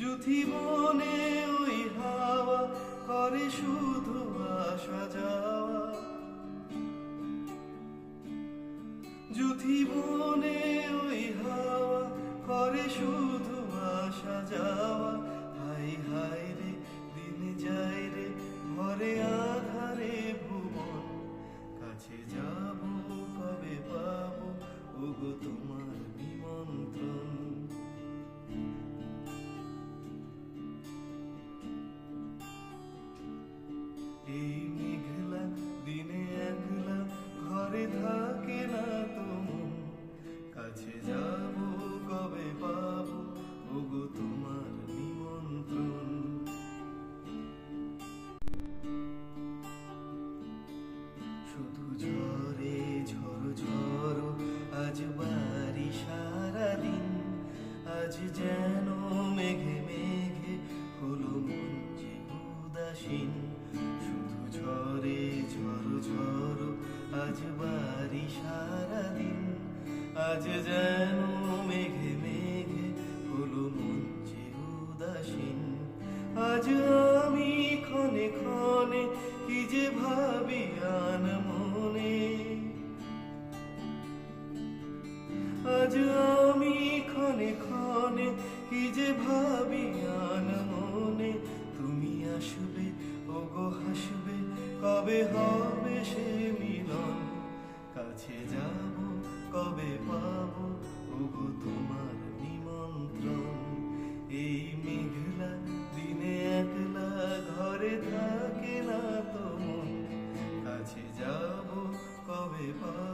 যুথি বনে ওই হাওয়া করে শুধু আসা যাওয়া। যুথি বনে ওই হাওয়া করে শুধু আসা যাওয়া। সারাদিন আজ যেন মেঘে মেঘে হলো মন যে উদাসীন। শুধু ঝরে ঝড় ঝড় আজ বাড়ি সারাদিন। আজ যেন মেঘে মেঘে হলো মন যে উদাসীন। আজ আমি ক্ষণে ক্ষণে কি যে ভাবি ক্ষণে কি যে ভাবি আন মনে? তুমি আসবে হাসবে, কবে হবে সে মিলন? কাছে যাব, কবে পাব, ওগো তোমার নিমন্ত্রণ? এই মেঘলা দিনে একলা ঘরে থাকে না তো মন। কাছে যাব, কবে পাব?